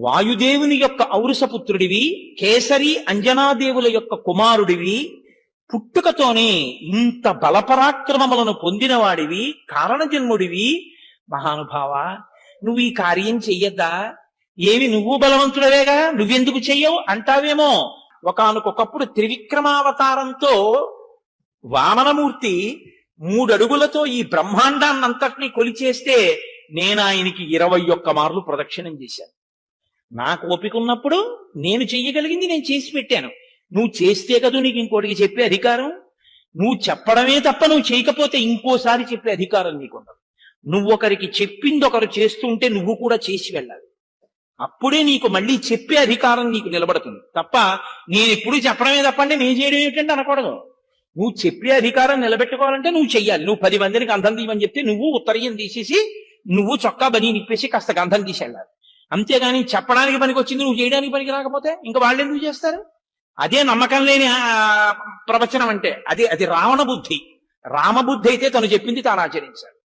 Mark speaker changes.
Speaker 1: వాయుదేవుని యొక్క ఔరుసపుత్రుడివి కేసరి అంజనాదేవుల యొక్క కుమారుడివి పుట్టుకతోనే ఇంత బలపరాక్రమములను పొందినవాడివి కారణజన్ముడివి. మహానుభావ నువ్వు ఈ కార్యం చెయ్యద్దా? ఏవి నువ్వు బలవంతుడవేగా? నువ్వెందుకు చెయ్యవు? అంటావేమో. ఒకనకొకప్పుడు త్రివిక్రమావతారంతో వామనమూర్తి మూడడుగులతో ఈ బ్రహ్మాండాన్నంతటినీ కొలిచేస్తే నేను ఆయనకి ఇరవై ఒక్క మార్లు ప్రదక్షిణం చేశాను. నాకు ఓపిక ఉన్నప్పుడు నేను చెయ్యగలిగింది నేను చేసి పెట్టాను. నువ్వు చేస్తే కదా నీకు ఇంకోటికి చెప్పే అధికారం? నువ్వు చెప్పడమే తప్ప నువ్వు చేయకపోతే ఇంకోసారి చెప్పే అధికారం నీకుండదు. నువ్వు ఒకరికి చెప్పింది ఒకరు చేస్తుంటే నువ్వు కూడా చేసి వెళ్ళాలి. అప్పుడే నీకు మళ్ళీ చెప్పే అధికారం నీకు నిలబడుతుంది. తప్ప నేను ఎప్పుడు చెప్పడమే తప్పంటే నేను చేయడం ఏమిటంటే అనకూడదు. నువ్వు చెప్పే అధికారం నిలబెట్టుకోవాలంటే నువ్వు చెయ్యాలి. నువ్వు పది మందిని గంధం తీయమని చెప్తే నువ్వు ఉత్తరీయం తీసేసి నువ్వు చొక్కా బని నిప్పేసి కాస్త గంధం తీసి వెళ్ళాలి. అంతేగాని చెప్పడానికి పనికి వచ్చింది నువ్వు చేయడానికి పనికి రాకపోతే ఇంకా వాళ్ళు ఎందుకు చేస్తారు? అదే నమ్మకం లేని ఆ, ప్రవచనం అంటే అది అది రావణ బుద్ధి. రామబుద్ధి అయితే తను చెప్పింది తాను ఆచరించాడు